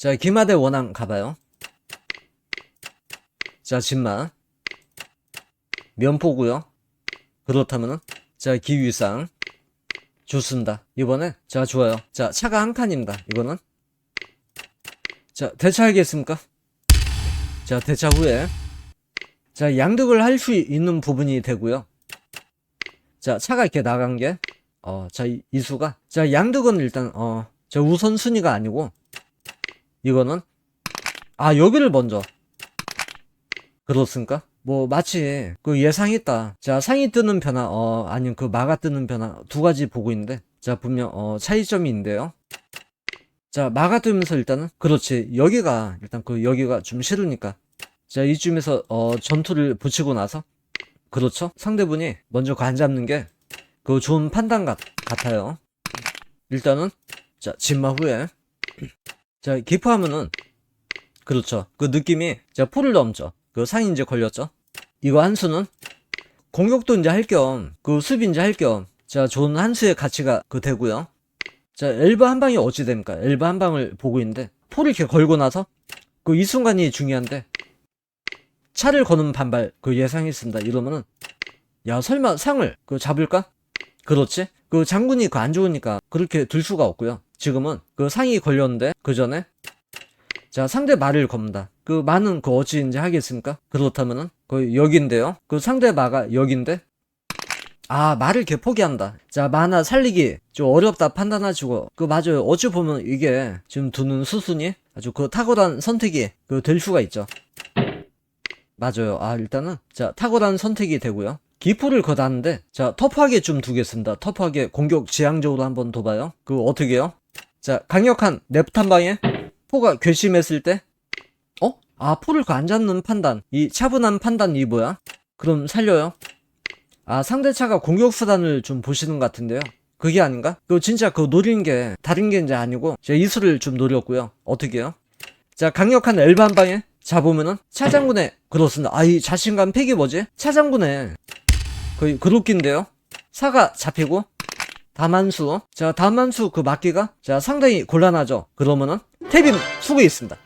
자, 기마대 원앙 가봐요. 자, 진마. 면포고요. 그렇다면은 자, 기위상. 좋습니다. 이번에 자, 좋아요. 자, 차가 한 칸입니다. 이거는 자, 대차하겠습니까? 자, 대차 후에 자, 양득을 할 수 있는 부분이 되고요. 자, 차가 이렇게 나간 게 어, 자, 이, 이 수가 자, 양득은 일단 어, 저 우선순위가 아니고 이거는 아, 여기를 먼저 그렇습니까? 뭐 마치 그 예상했다. 자 상이 뜨는 변화, 어 아니면 그 마가 뜨는 변화 두 가지 보고 있는데 자 분명 어 차이점이 있는데요. 자 마가 뜨면서 일단은 그렇지 여기가 일단 그 여기가 좀 싫으니까 자 이쯤에서 어 전투를 붙이고 나서 그렇죠 상대분이 먼저 관 잡는 게 그 좋은 판단 같, 같아요. 일단은 자 진마 후에 자 기포하면은 그렇죠 그 느낌이 자 포를 넘죠. 그 상이 이제 걸렸죠. 이거 한 수는 공격도 이제 할 겸, 그 수비 이제 할 겸, 자, 좋은 한 수의 가치가 그 되고요. 자, 엘바 한 방이 어찌 됩니까? 엘바 한 방을 보고 있는데, 포를 이렇게 걸고 나서, 그 이 순간이 중요한데, 차를 거는 반발, 그 예상했습니다. 이러면은, 야, 설마 상을 그 잡을까? 그렇지? 그 장군이 그 안 좋으니까 그렇게 들 수가 없고요. 지금은 그 상이 걸렸는데, 그 전에, 자, 상대 말을 겁니다. 그 마는 그 어찌 이제 하겠습니까? 그렇다면은 그 여기인데요. 그 상대 마가 여기인데 아 말을 개 포기한다. 자 마나 살리기 좀 어렵다 판단하시고 그 맞아요. 어찌 보면 이게 지금 두는 수순이 아주 그 탁월한 선택이 그 될 수가 있죠. 맞아요. 아 일단은 자 탁월한 선택이 되고요. 기포를 거다는데 자 터프하게 좀 두겠습니다. 터프하게 공격 지향적으로 한번 둬봐요. 그 어떻게요? 자 강력한 랩트 한 방에 포가 괘씸했을 때 어? 아 포를 그안 잡는 판단 이 차분한 판단 이 뭐야? 그럼 살려요? 아 상대차가 공격 수단을 좀 보시는 것 같은데요 그게 아닌가? 그 진짜 그 노리는 게 다른 게 이제 아니고 제가 이수를 좀 노렸고요 어떻게요? 자 강력한 한 방에 잡으면은 차장군의 그렇습니다 아이 자신감 팩이 뭐지? 차장군의 거의 그룹기인데요 사가 잡히고 다만수. 자 다만수 그 막기가 자 상당히 곤란하죠. 그러면은 태빔 수고 있습니다